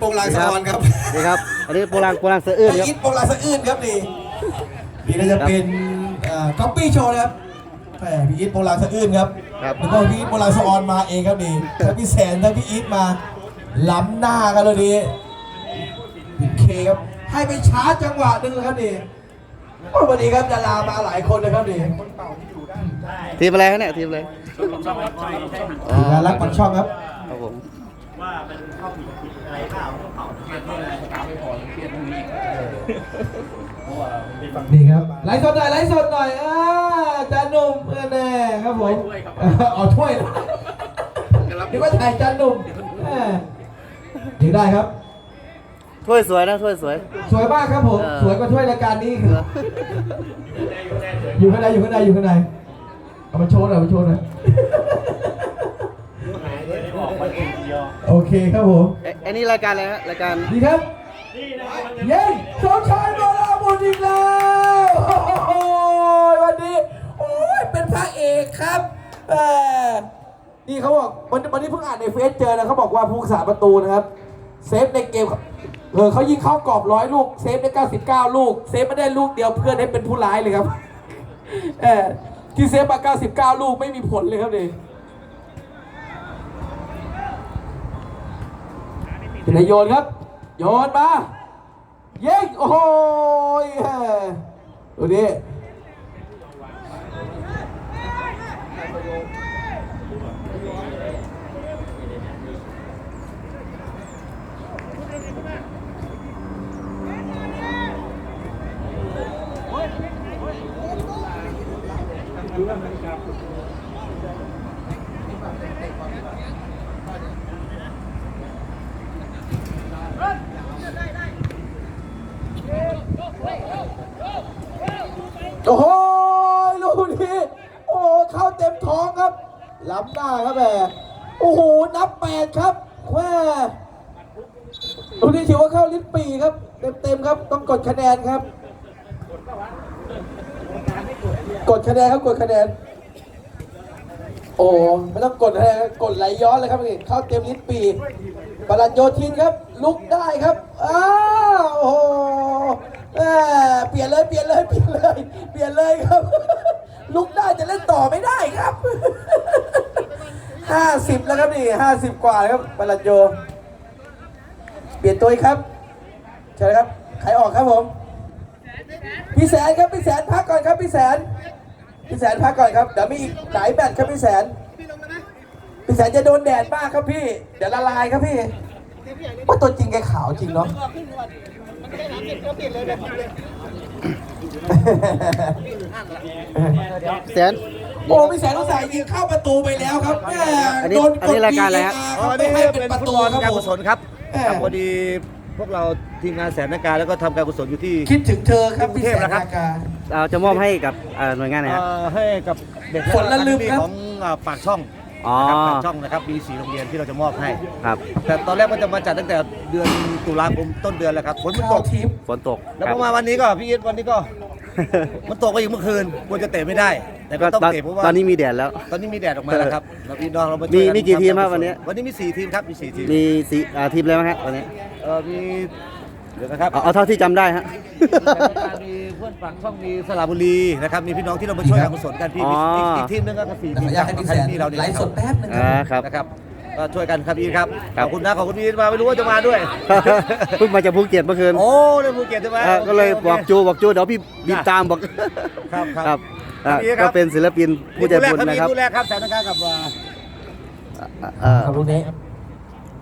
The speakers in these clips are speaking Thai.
โปงลางสะออนครับนี่ครับ อันนี้โปรลังโปรลังเสืออื้นครับพี่อีทโปงลางสะอื้นครับนี่นี่น่าจะเป็นก๊อปปี้โชว์นะครับแหมพี่อีทโปงลางสะอื้นครับครับแล้วก็พี่อีทโปงลางสะออนมาเองครับนี่ทั้งพี่แสนทั้งพี่อีทมาล้ำหน้ากันเลยดีพี่เคครับให้ไปชาร์จจังหวะหนึงเลยครับนี่โอ้วันนี้ครับดารามาหลายคนเลยครับนี่ทีมอะไรครับเนี่ยทีมอะไรอ๋อทีมงานรักปันช่องครับครับผม นี่ครับไลฟ์สดหน่อยไลฟ์สดหน่อยอ่าจานหนุ่มเออแน่ครับผมเอาถ้วยนึกว่าถ่ายจานหนุ่มแหม่ยิงได้ครับถ้วยสวยนะถ้วยสวย สวยมากครับผมเออสวยกว่าถ้วยรายการนี้ครับอยู่ข้างในอยู่ข้างในอยู่ข้างในเอามาโชว์หน่อยเอามาโชว์หน่อย โอเคครับผมเอ๊ะอันนี้รายการอะไรฮะรายการดีครับเย้สมชายมาลาบุญอีกแล้วโอ้ยวันนี้โอ้ยเป็นพระเอกครับแหมนี่เขาบอกวันวันนี้เพิ่งอ่านในเฟซเจอนะเขาบอกว่าผู้รักษาประตูนะครับ เซฟในเกมเออเขายิงเข้ากรอบร้อยลูกเซฟได้99 ลูก เซฟไม่ได้ลูกเดียวเพื่อนให้เป็นผู้ร้ายเลยครับเออที่เซฟมา99 ลูกไม่มีผลเลยครับนี่ เป็นายโยนครับ โยนมายิงโอ้โหดูดิ โอ้โหลูกนี้โอ้เข้าเต็มท้องครับล้ำหน้าครับแม่โอ้โหนับแปดครับแม่ลูกนี้ถือว่าเข้าลิ้นปีครับ เต็มๆครับ ต้องกดคะแนนครับ กดคะแนนครับกดคะแนน โอ้ไม่ต้องกดคะแนนกดไหลย้อนเลยครับนี่เข้าเต็มลิ้นปีปรัญโยธินครับ ลุกได้ครับอ้า เปลี่ยนเลยเปลี่ยนเลยเปลี่ยนเลย เปลี่ยนเลยครับ ลุกได้แต่เล่นต่อไม่ได้ครับห้าสิบแล้วครับนี่ห้าสิบกว่าแล้วครับปรัญโย เปลี่ยนตัวอีกครับเชิญครับใครออกครับผม พี่แสนครับพี่แสนพักก่อนครับพี่แสน พี่แสนพักก่อนครับเดี๋ยวมีอีกหลายแบตครับพี่แสน พี่แสนจะโดนแดดมากครับพี่ เดี๋ยวละลายครับพี่ว่าตัวจริงแกขาวจริงเนาะ แสน โอ้พี่แสนต้องใส่ยิงเข้าประตูไปแล้วครับแม่อันนี้โดนอันนี้รายการอะไรฮะ VAR อ๋อครับนี่ไม่ให้เป็เป็นนประฟุตตูบอลครับการผกุม ศลครับเออ ครับพอดีพวกเราทีมงานแสนนาการแล้วก็ทำการกุศลอยู่ที่ คิดถึงเธอครับพี่แสนกรุงเทพนะครับนากา เราจะมอบให้กับเอ่อหน่วยงานไหนฮะ เอ่อให้กับเด็กฝนละลืมครับ ของเอ่อปากช่องอ๋อ นะครับปากช่องนะครับมีสี่โรงเรียนที่เราจะมอบให้ ครับ แต่ตอนแรกมันจะมาจัดตั้งแต่เดือนตุลาคมต้นเดือนแล้วครับฝนมันตเข้ากทิพย์ฝนตกแล้วคพรับอมาวันนี้ก็พี่อีทวันนี้ก็ มันตกไปอีกเมื่อคืนควรจะเตะไม่ได้ แต่ก็ก็ต้องตอนเตะเพราะว่าตอนนี้มีแดดแล้ว ตอนนี้มีแดดออกมาแล้วครับแล้วพี่น้องเรามามีช่วยกันมีกี่ทีมครับทำกากุศลวันนี้ วันนี้มีสี่ทีมครับมีสี่ทีมมีสีอ่าทีมอะไรบ้างฮะวันนี้เออมีเดี๋ยวนะครับเอาเอาเท่าที่จำได้ฮะมีเพื่อนฝั่งช่องมีสระบุรีนะครับมีพี่น้องที่เรามาช่วยการกุศลกันพี่อ๋ออีกอีกทีมหนึงก็คือสี่ขอทีอมนุญาตให้พี่แสนที่เราเนี่ยไลฟ์สดแป๊บหนึงคอ่ารับครับนะครับ ก็ช่วยกันครับพี่ครับครัขบอบคุณนะขอบคุณพี่มาไม่รู้ว่าจะมาด้วย เพิ่งมาจากภูเก็ตเมื่อคืนโอ้เรื่องภูเก็ตใช่ไหมอ่าก็เลยโคบอกจูบอกจูเดี๋ยวพี่บินตามบอกครับครับครับอ่าดีครับก็เป็นศิลปินผู้ใจบุญนะครับผู้แรกครับแสนนาการกับว่าเอ่อครับลูกนี้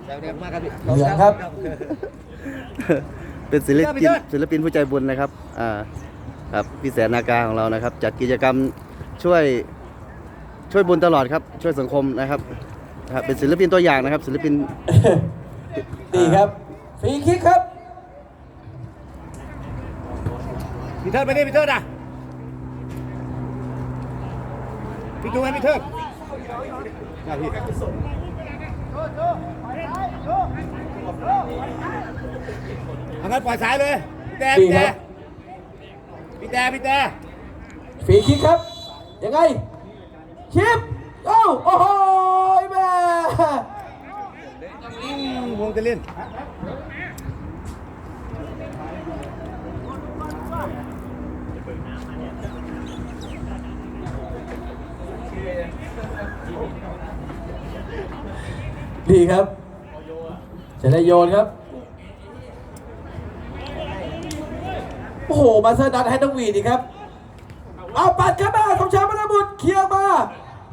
แสนนาการมากครับพี่เหลืองครับ เป็นศิลพี่ปินเทิดศิลปินผู้ใจบุญนะครับอ่าครับพี่แสนนากาของเรานะครับ จัดกิจกรรมช่วยช่วยบุญตลอดครับ ช่วยสังคมนะครับ ครับเป็นศิลปินตัวอย่างนะครับ ศิลปินดีครับฟรีคิกครับพี่เทิดไปนี่พี่เทิดอะพี่จูไหมพี่เทิดมาพี่เอางั้นปล่อยสายเลยพี่แต่ดีพี่ครัแต่บพี่แต่พี่แต่ฟรีคิกครับยังไงคิปโอ้โอ้โหแม่อืม วงเตลินดีครับ จะได้โยนครับ โอ้โห มาสเตอร์ดัตให้ต้องวีดีครับ เอาปัดเข้ามาสมชายมรบุตรเคลียร์มา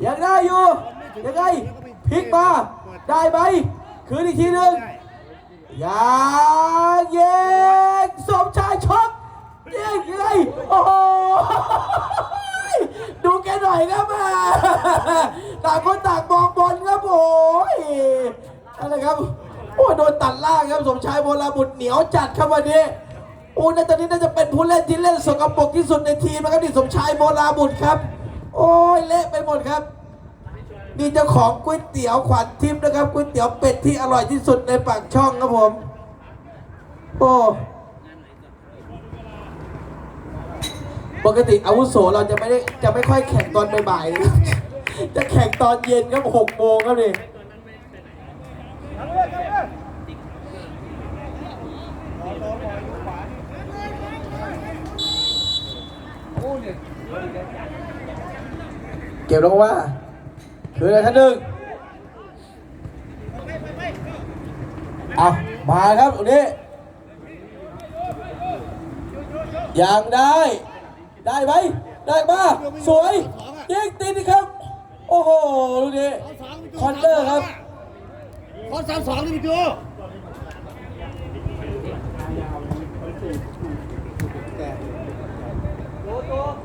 ยังได้อยู่ ยังไง พลิกมา ได้ไหมคืนอีกทีหนึ่งยังเย็งสมชายช็อตยิงยังไงโอ้โหดูแกหน่อยครับแม่ต่างคนต่างมองบอลครับโอ้ยอะไรครับโอ้โดนตัดล่างครับสมชายโบราบุตรเหนียวจัดครับวันนี้โอ้ในตอนนี้น่าจะเป็นผู้เล่นที่เล่นสกปรกที่สุดในทีมนะครับนี่สมชายโบราบุตรครับ โอ้ยเละไปหมดครับ นี่เจ้าของก๋วยเตี๋ยวขวัญทิพย์นะครับก๋วยเตี๋ยวเป็ดที่อร่อยที่สุดในปากช่องครับผม โอ้ปกติอาวุโสเราจะไม่ได้จะไม่ค่อยแข่งตอนบ่ายๆนะครับจะแข่งตอนเย็นครับหกโมงครับนี่เก็บลงว่า คืออะไรท่านหนึ่งเอามาครับตรงนี้ยังได้ ได้ไหมได้มาสวยยิงตีนี่ครับ โอ้โหดูดิคอนเนอร์ครับขอนสามสองนี่พี่จูโ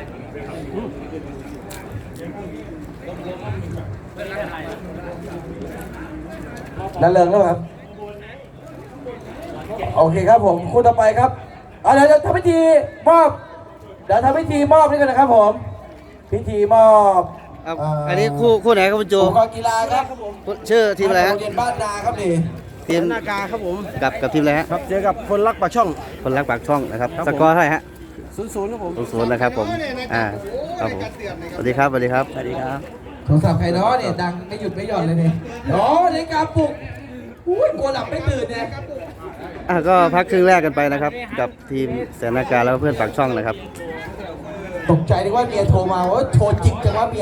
นั่นเริงแล้วครับ โอเคครับผมคู่ต่อไปครับเอาเดี๋ยวจะทำพิธีมอบเดี๋ยวทำพิธีมอบนี่กันนะครับผม พิธีมอบครับเอ่ออัอันนี้คู่คู่ไหนครับคุณโจอุปกรณ์กีฬาครับชื่อทีมอะไรฮะโรงเรียนบ้านนาครับนี่ทีมนากาครับผม กับกับทีมอะไรฮะครับเจอกับคนรักปากช่อง คนรักปากช่องนะครับครับสผมกอร์เท่าไหร่ฮะ ศูนย์ศูนย์ครับผมศูนย์ศูนย์นะครับผมอ่าครับผมสวัสดีครับสวัสดีครับสวัสดีครับโทรศัพท์ใครเนาะเนี่ยดังไม่หยุดไม่หย่อนเลยเนี่ยอ๋อนาฬิกาปลุกอุ้ยกลัวหลับไม่ตื่นเนี่ยอะก็พักครึ่งแรกกันไปนะครับ กับทีมแสนนาการแล้วก็เพื่อนปากช่องนะครับ ตกใจนึกว่าเมียโทรมาว่าโทรจิกจังว่าเมีย